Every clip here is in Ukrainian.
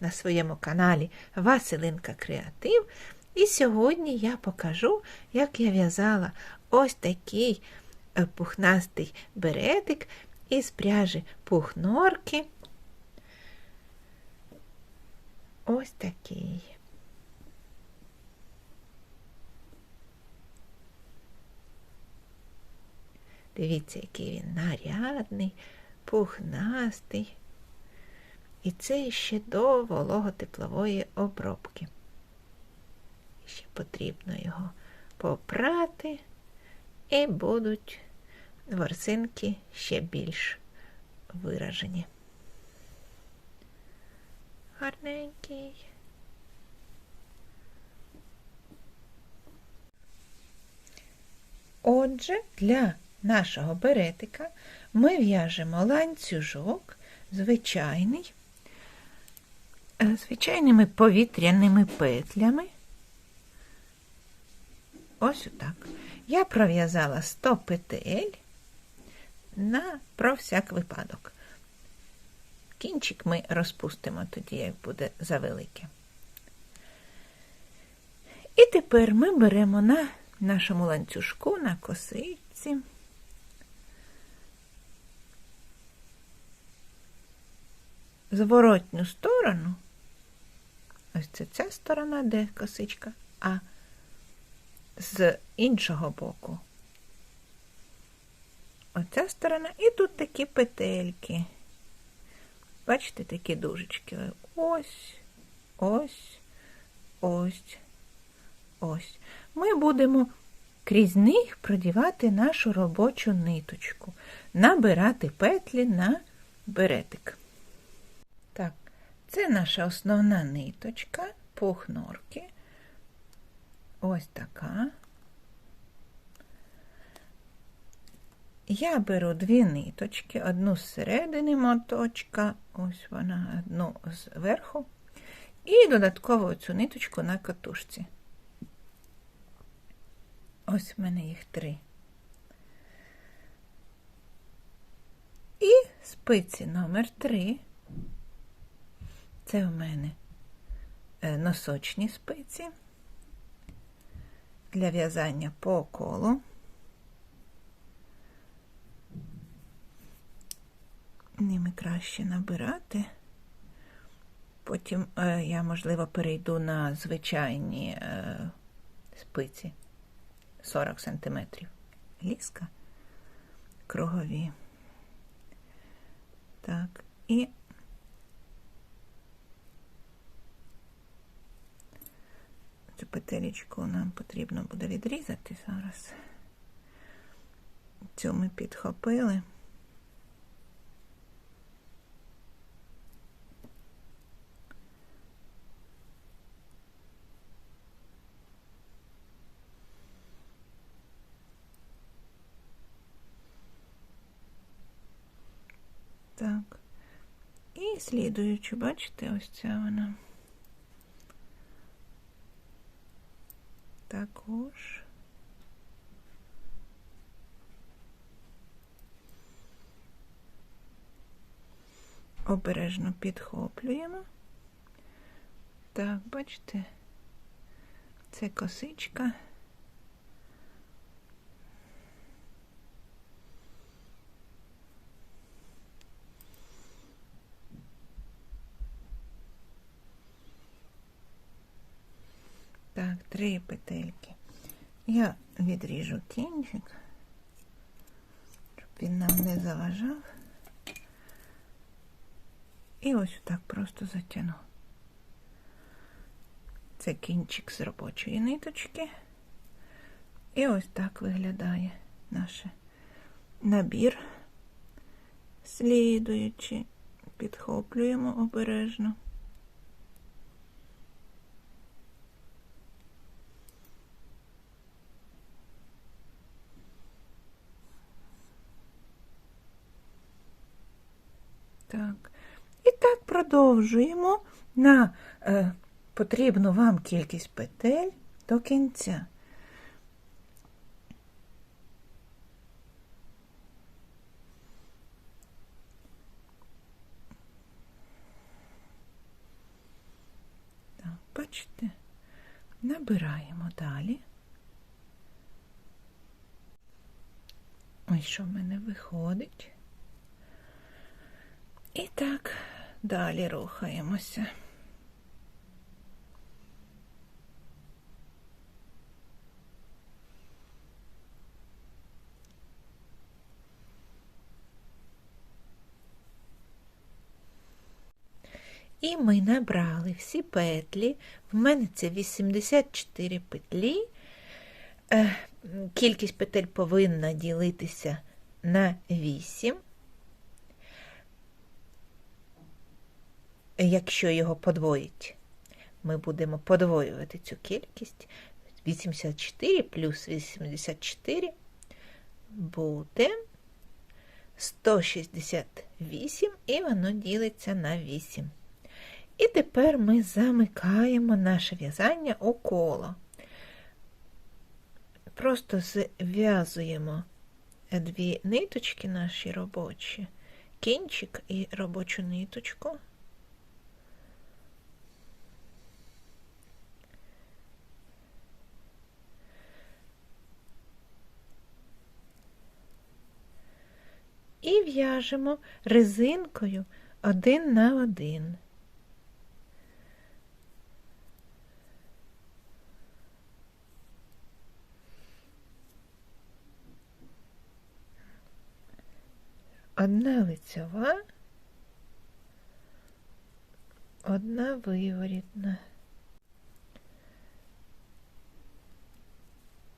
на своєму каналі Василинка Креатив. І сьогодні я покажу, як я в'язала ось такий е, пухнастий беретик із пряжі пухнорки. Ось такий. Дивіться, який він нарядний, пухнастий. І це ще до вологотеплової обробки. Ще потрібно його попрати, і будуть ворсинки ще більш виражені. Гарненький. Отже, для нашого беретика ми в'яжемо ланцюжок звичайний, звичайними повітряними петлями. Ось отак. Я пров'язала 100 петель на про всяк випадок. Кінчик ми розпустимо тоді, як буде завелике. І тепер ми беремо на нашому ланцюжку, на косичці. Зворотню сторону, ось це ця сторона, де косичка, а з іншого боку. Оця сторона і тут такі петельки. Бачите, такі дужечки. Ось, ось, ось, ось. Ми будемо крізь них продівати нашу робочу ниточку, набирати петлі на беретик. Це наша основна ниточка, пухнорки. Ось така. Я беру дві ниточки, одну з середини моточка, ось вона, одну зверху, і додатково цю ниточку на катушці. Ось в мене їх три. І спиці номер три. Це в мене е, носочні спиці для в'язання по колу. Ними краще набирати. Потім е, я, можливо, перейду на звичайні е, спиці 40 см. Ліска кругові. Так, і цю петелечку нам потрібно буде відрізати зараз. Цю ми підхопили. Так. І слідуючи, бачите, ось ця вона. Також. Обережно підхоплюємо. Так, бачите, це косичка. Три петельки. Я відріжу кінчик, щоб він нам не заважав. І ось так просто затягну. Це кінчик з робочої ниточки. І ось так виглядає наш набір, слідуючи, підхоплюємо обережно. Так. І так продовжуємо на е, потрібну вам кількість петель до кінця. Так, бачите? Набираємо далі. Ось що в мене виходить. І так, далі рухаємося. І ми набрали всі петлі. В мене це 84 петлі. Е, кількість петель повинна ділитися на 8. Якщо його подвоїть, ми будемо подвоювати цю кількість. 84 плюс 84 буде 168, і воно ділиться на 8. І тепер ми замикаємо наше в'язання у коло. Просто зв'язуємо дві ниточки наші робочі, кінчик і робочу ниточку. І в'яжемо резинкою один на один. Одна лицьова, одна виворітна.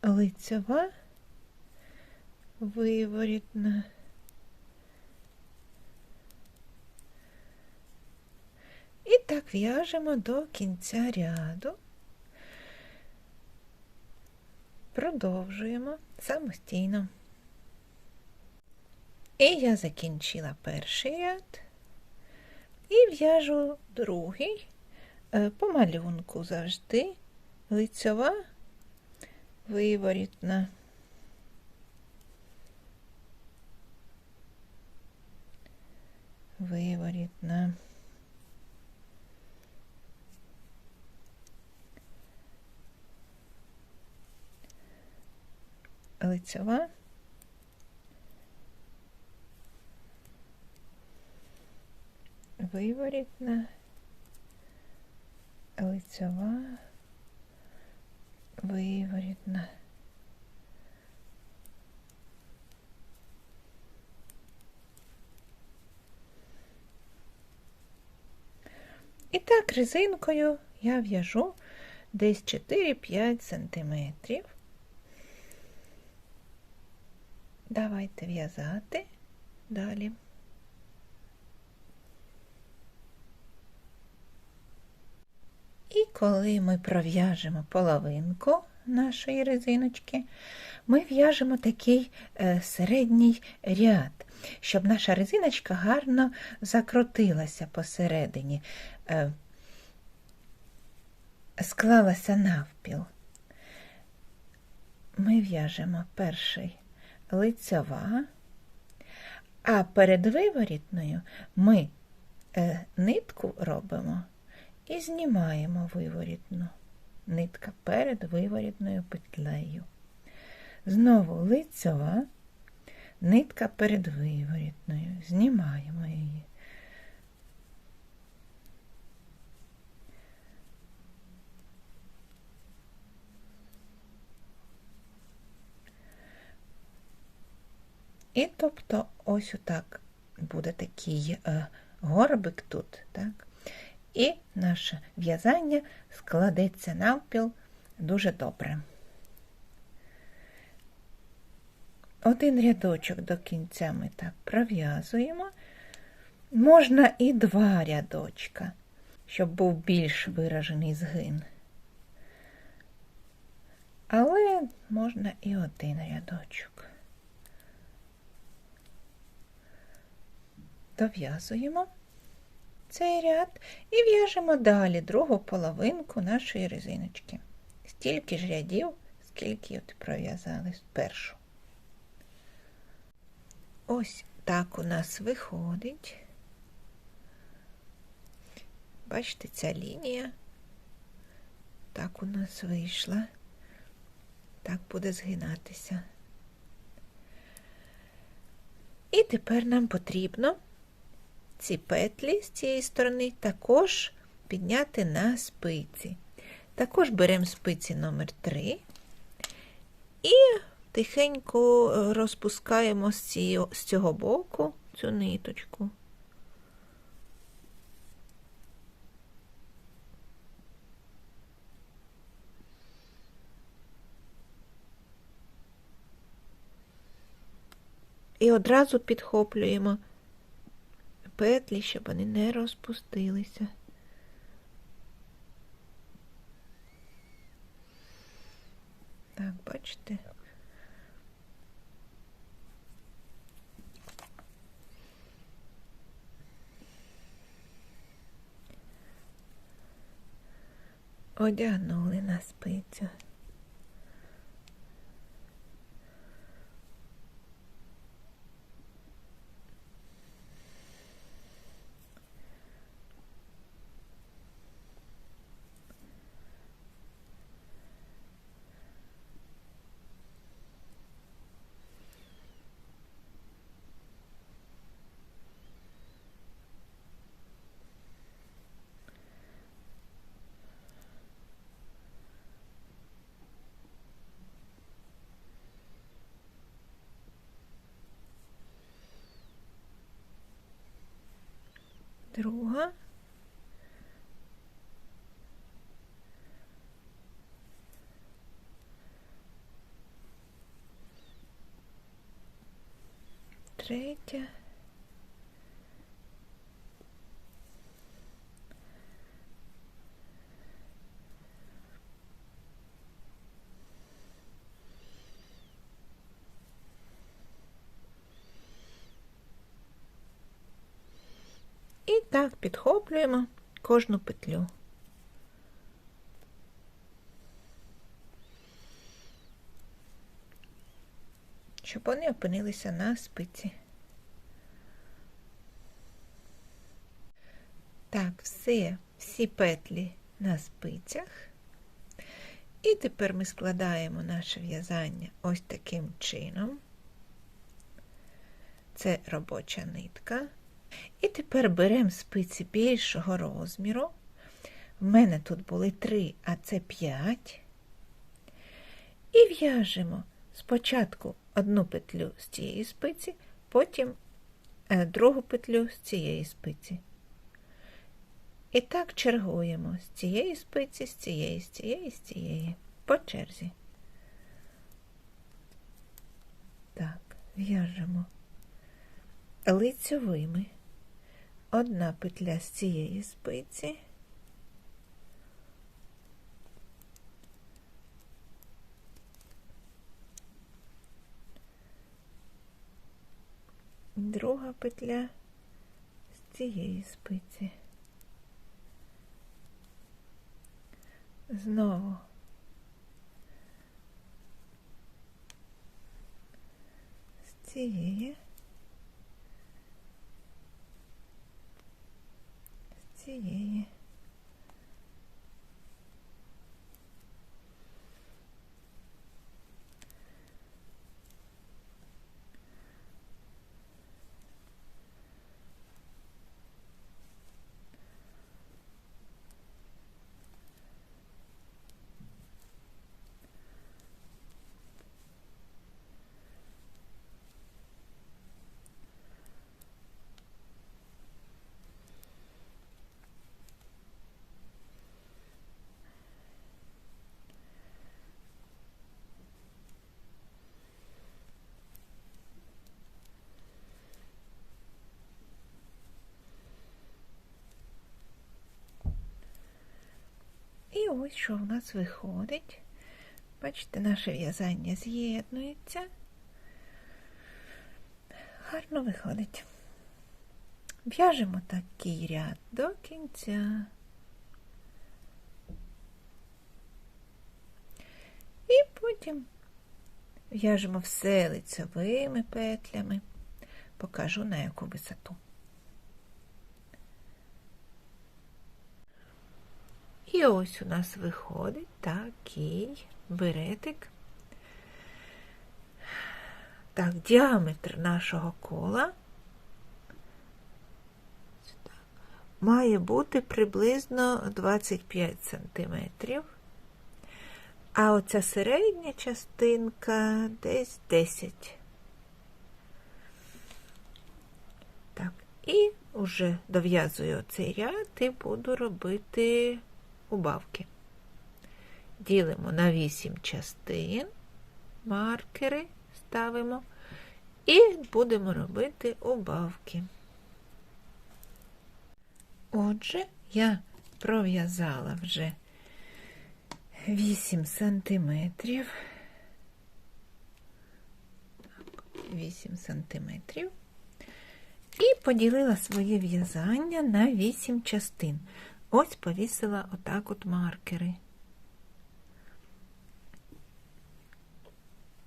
Лицьова, виворітна. І так в'яжемо до кінця ряду. Продовжуємо самостійно. І я закінчила перший ряд і в'яжу другий е, по малюнку завжди лицьова виворітна. Виворітна. Лицьова виворітна, лицьова, виворітна. І так резинкою я в'яжу десь 4-5 сантиметрів. Давайте в'язати далі. І коли ми пров'яжемо половинку нашої резиночки, ми в'яжемо такий е, середній ряд, щоб наша резиночка гарно закрутилася посередині, е, склалася навпіл. Ми в'яжемо перший лицьова, а перед виворітною ми е, нитку робимо і знімаємо виворітну нитка перед виворітною петлею. Знову лицьова, нитка перед виворітною, знімаємо її. І тобто ось отак буде такий е, горбик тут, так? і наше в'язання складеться навпіл дуже добре. Один рядочок до кінця ми так пров'язуємо. Можна і два рядочка, щоб був більш виражений згин. Але можна і один рядочок. Дов'язуємо цей ряд і в'яжемо далі другу половинку нашої резиночки. Стільки ж рядів, скільки от пров'язали першу. Ось так у нас виходить. Бачите, ця лінія так у нас вийшла. Так буде згинатися. І тепер нам потрібно ці петлі з цієї сторони також підняти на спиці. Також беремо спиці номер 3 і тихенько е, розпускаємо з, цього боку цю ниточку. І одразу підхоплюємо петлі, щоб вони не розпустилися. Так, бачите? Одягнули на спицю. Друга. І так підхоплюємо кожну петлю. Щоб вони опинилися на спиці. Так, все, всі петлі на спицях. І тепер ми складаємо наше в'язання ось таким чином. Це робоча нитка. І тепер беремо спиці більшого розміру. В мене тут були 3, а це 5. І в'яжемо спочатку одну петлю з цієї спиці, потім е, другу петлю з цієї спиці. І так чергуємо з цієї спиці, з цієї, з цієї, з цієї, по черзі. Так, в'яжемо лицьовими одна петля з цієї спиці. Друга петля з цієї спиці. Знову з цієї. Цієї. Ось що в нас виходить. Бачите, наше в'язання з'єднується. Гарно виходить. В'яжемо такий ряд до кінця. І потім в'яжемо все лицевими петлями, покажу на яку висоту. І ось у нас виходить такий беретик. Так, діаметр нашого кола має бути приблизно 25 сантиметрів. А оця середня частинка десь 10. Так, і вже дов'язую цей ряд і буду робити убавки. Ділимо на 8 частин, маркери ставимо і будемо робити убавки. Отже, я пров'язала вже 8 сантиметрів. 8 сантиметрів. І поділила своє в'язання на 8 частин. Ось повісила отак от маркери.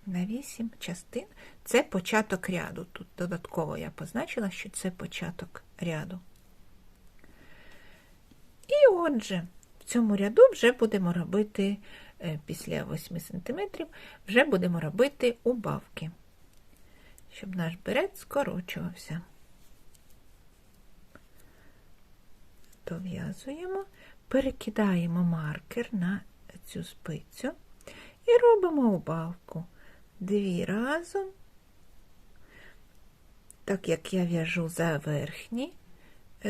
На 8 частин. Це початок ряду. Тут додатково я позначила, що це початок ряду. І отже, в цьому ряду вже будемо робити, е, після 8 см, вже будемо робити убавки, щоб наш берет скорочувався. Дов'язуємо, перекидаємо маркер на цю спицю і робимо убавку. Дві разом, так як я в'яжу за верхні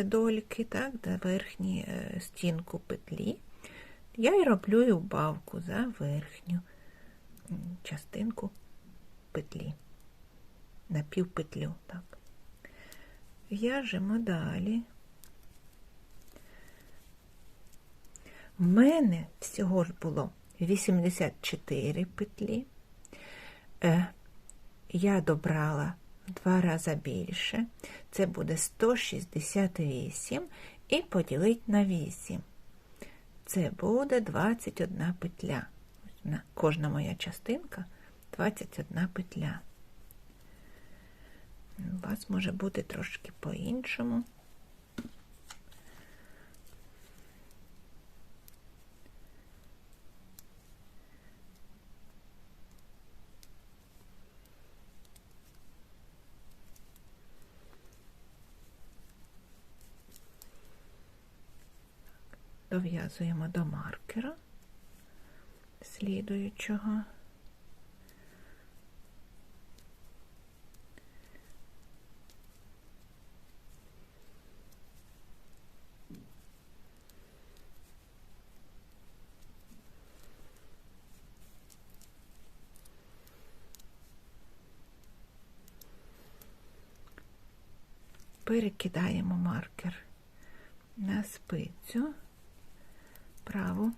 дольки, так, за верхню е, стінку петлі, я й роблю убавку за верхню частинку петлі, на півпетлю, так. В'яжемо далі. В мене всього ж було 84 петлі. Е, Я добрала в два рази більше. Це буде 168 і поділити на 8. Це буде 21 петля. Кожна моя частинка 21 петля. У вас може бути трошки по-іншому. Дов'язуємо до маркера слідуючого. Перекидаємо маркер на спицю праву.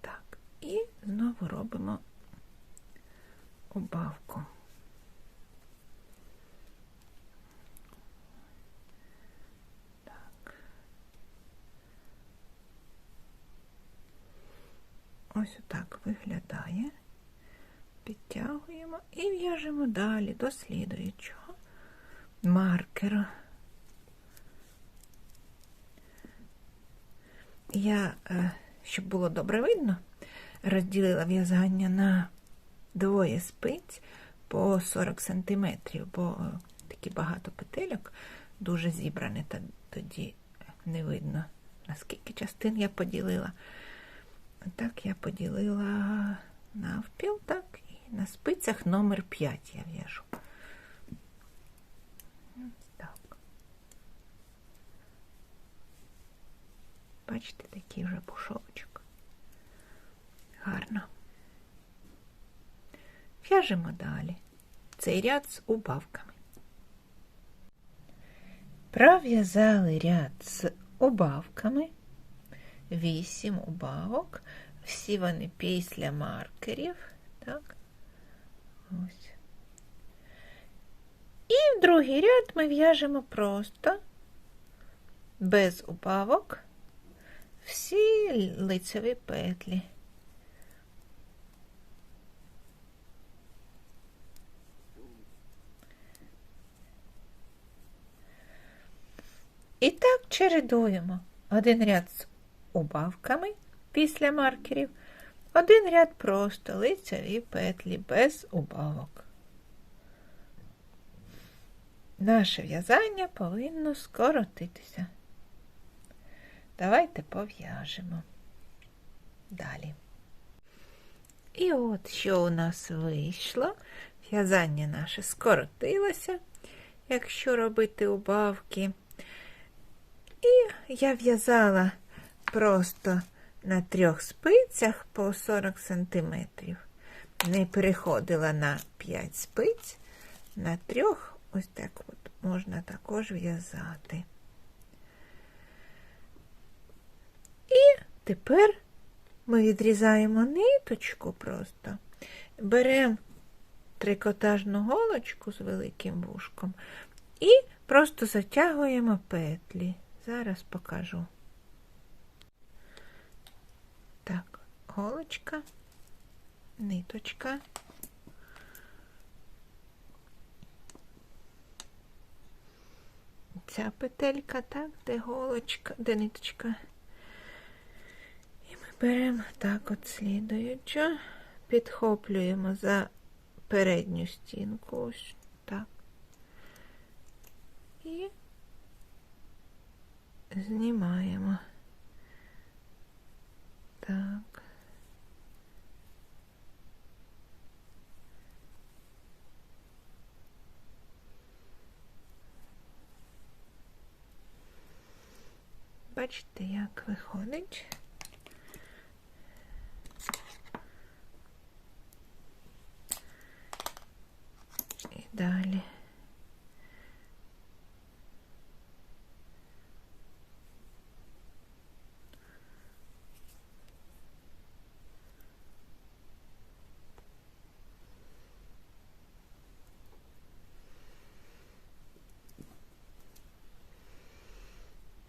Так, і знову робимо убавку. Так. Ось отак виглядає. Підтягуємо і в'яжемо далі до слідуючого маркера. Я, е, щоб було добре видно, розділила в'язання на двоє спиць по 40 см, бо е, такі багато петельок дуже зібране, тоді не видно, наскільки частин я поділила. Так, я поділила навпіл, так, і на спицях номер 5 я в'яжу. Бачите, такий вже пушочок. Гарно. В'яжемо далі. Цей ряд з убавками. Пров'язали ряд з убавками. Вісім убавок. Всі вони після маркерів. Так. Ось. І в другий ряд ми в'яжемо просто без убавок всі лицеві петлі. І так чередуємо один ряд з убавками після маркерів, один ряд просто лицеві петлі без убавок. Наше в'язання повинно скоротитися. Давайте пов'яжемо далі. І от що у нас вийшло. В'язання наше скоротилося, якщо робити убавки. І я в'язала просто на трьох спицях по 40 см. Не переходила на 5 спиць, на трьох ось так от можна також в'язати. І тепер ми відрізаємо ниточку просто, беремо трикотажну голочку з великим вушком і просто затягуємо петлі. Зараз покажу. Так, голочка, ниточка. Ця петелька, так, де голочка, де ниточка. Беремо так от слідуючу, підхоплюємо за передню стінку, ось так. І знімаємо. Так. Бачите, як виходить. далі.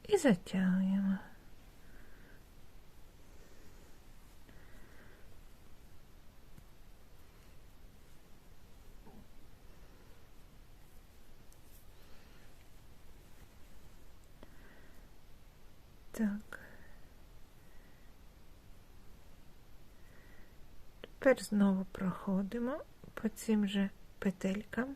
І затягуємо. Тепер знову проходимо по цим же петелькам.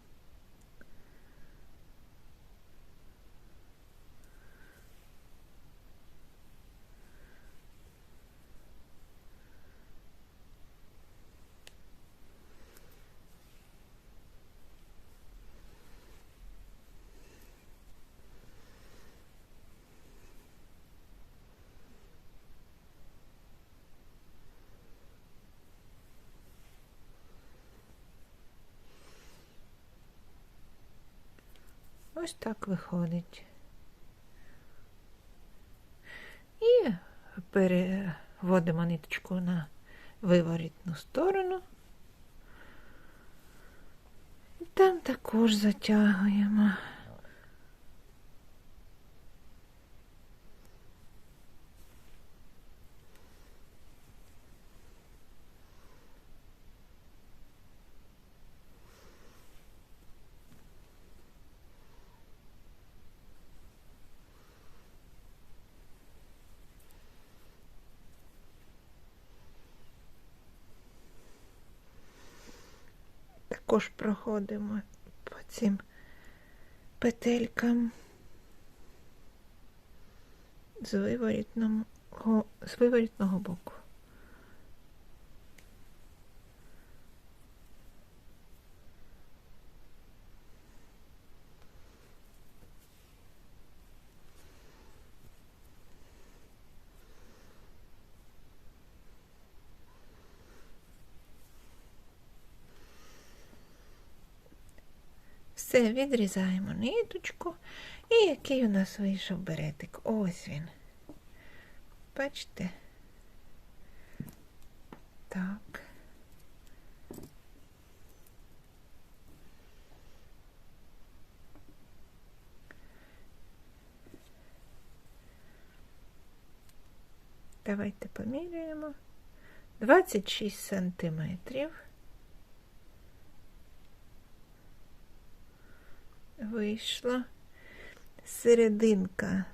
Ось так виходить. І переводимо ниточку на виворітну сторону. І там також затягуємо. Також проходимо по цим петелькам з виворітного, з виворітного боку. Все, відрізаємо ниточку. І який у нас вийшов беретик? Ось він. Бачите? Так. Давайте поміряємо. 26 сантиметрів. Вийшла серединка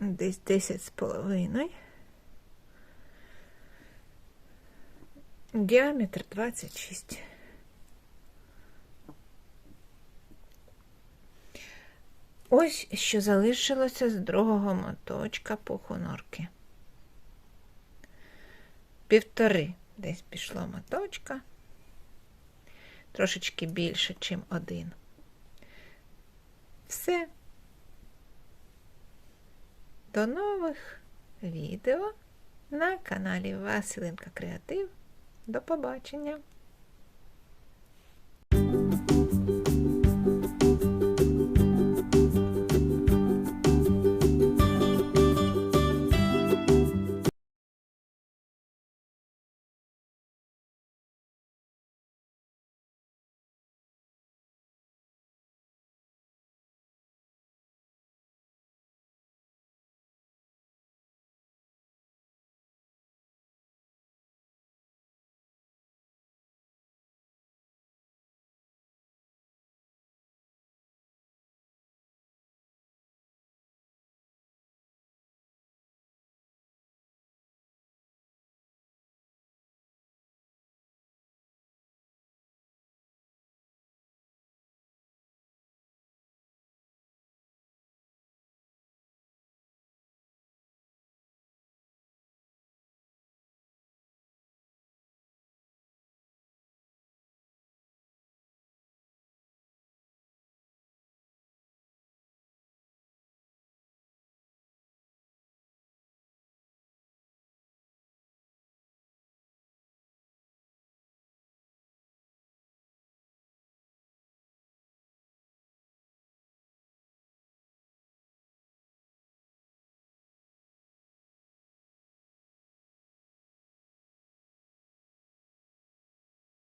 десь 10 з половиною. Діаметр 26. Ось що залишилося з другого моточка пухонорки. Півтори десь пішло моточка, трошечки більше, ніж один. Все. До нових відео на каналі Василинка Креатив. До побачення!